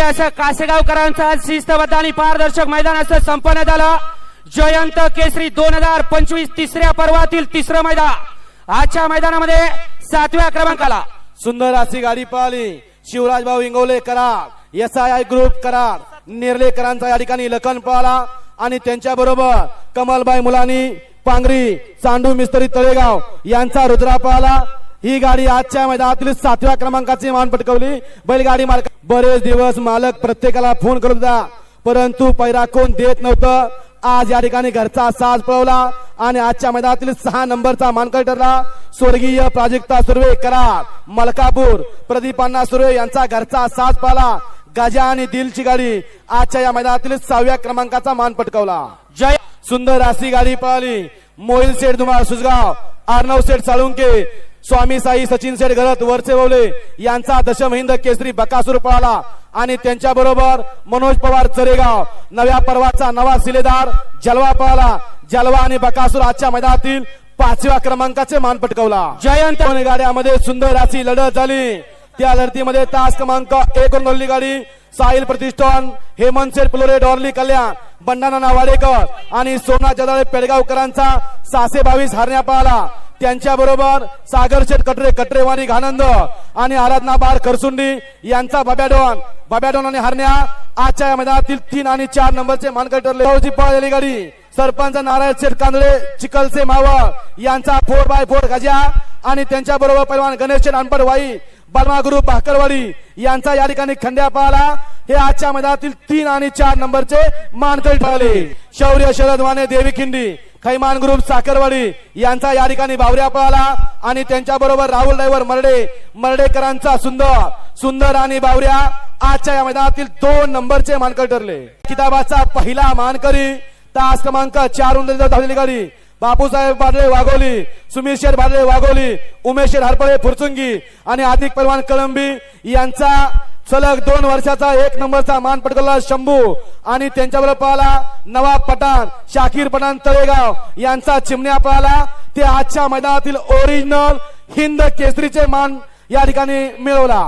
असं कासेगावकरांचं आज शिस्तबद्ध आणि पारदर्शक मैदान असं संपन्न झालं. जयंत केसरी दोन हजार पंचवीस तिसऱ्या पर्वातील तिसरं मैदान. आजच्या मैदानामध्ये सातव्या क्रमांकाला. सुंदर अशी गाडी पळाली शिवराज भाऊ इंगवले करार एस आय आय ग्रुप करार निर्लेकरांचा या ठिकाणी लखन पळाला आणि त्यांच्या बरोबर कमलबाई मुलानी पांगरी चांडू मिस्त्री तळेगाव यांचा रुद्रा पाहला. ही गाडी आजच्या मैदानातील सातव्या क्रमांकाची मान पटकवली. बैलगाडी मालक बरेच दिवस मालक प्रत्येकाला फोन करत होता. परंतु पैरा कोण देत नव्हतं. आज या ठिकाणी घरचा साज पळवला आणि आजच्या मैदानातील सहा नंबरचा मानकर ठरला. स्वर्गीय प्राजक्ता सुर्वे करार मलकापूर प्रदीपांना सुर्वे यांचा घरचा साज पाला. गजा आणि दिलची गाडी आजच्या या मैदानातील सहाव्या क्रमांकाचा मान पटकावला. जय सुंदर अशी गाडी पळाली. मोहिल शेठ धुमाळ सुजगाव अर्णव शेठ साळुंके स्वामी साई सचिन शेठ घरत वरचे ववले यांचा दशम हिंद केसरी बकासूर पळाला. आणि त्यांच्या बरोबर मनोज पवार चरेगाव नव्या पर्वाचा नवा सिलेदार जलवा पळाला. जलवा आणि बकासूर आजच्या मैदानातील पाचव्या क्रमांकाचे मान पटकावला. जयंत गाड्यामध्ये सुंदर अशी लढत झाली? त्या लढतीमध्ये तास क्रमांक एक नोंदली गाडी साहिल प्रतिष्ठान हेमंत शेठ पुलोरे डॉर्ली कल्याण बंडाना वाडेकर आणि सोना जदाळे पेडगावकरांचा सासे बावीस हरण्या पाहला त्यांच्या बरोबर सागर कटरे कटरेवाणी घानंद आणि आराधना बार खरसुंडी यांचा बब्याडोन. बब्याडोन आणि हरण्या आजच्या या मैदानातील तीन आणि चार नंबरचे मानकरी ठरले पळालेली गाडी. सरपंच नारायण शेठ कांदळे चिकलसे मावळ यांचा फोर बाय फोर गजा आणि त्यांच्या बरोबर पैलवान गणेश अनपड वाई बलमा गुरु भाकरवाडी यांचा या ठिकाणी खंड्या पाहला हे आजच्या मैदानातील तीन आणि चार नंबरचे मानकरी ठरले शौर्य शरद वाने देवी खिंडी. थैमान ग्रुप साखरवाडी यांचा या ठिकाणी बावऱ्या पळाला आणि त्यांच्या बरोबर राहुल ड्रायव्हर मर्डे मर्डेकरांचा सुंदर सुंदर आणि बावऱ्या आजच्या या मैदानातील दोन नंबरचे मानकर ठरले. किताबाचा पहिला मानकरी तास क्रमांक चार धावलेली गाडी. बापूसाहेब बाडळे वाघोली सुमीर शेर बाडळे वाघोली उमेश शेर हरपळे फुरचुंगी आणि आदिक परवान कळंबी यांचा सलग दोन वर्षाचा एक नंबरचा मान पटकवला शंभू आणि त्यांच्याबरोबर पाहिला नवाब पठाण शाकीर पठाण तळेगाव. यांचा चिमण्या पळाला ते आजच्या मैदानातील ओरिजिनल हिंद केसरीचे मान या ठिकाणी मिळवला.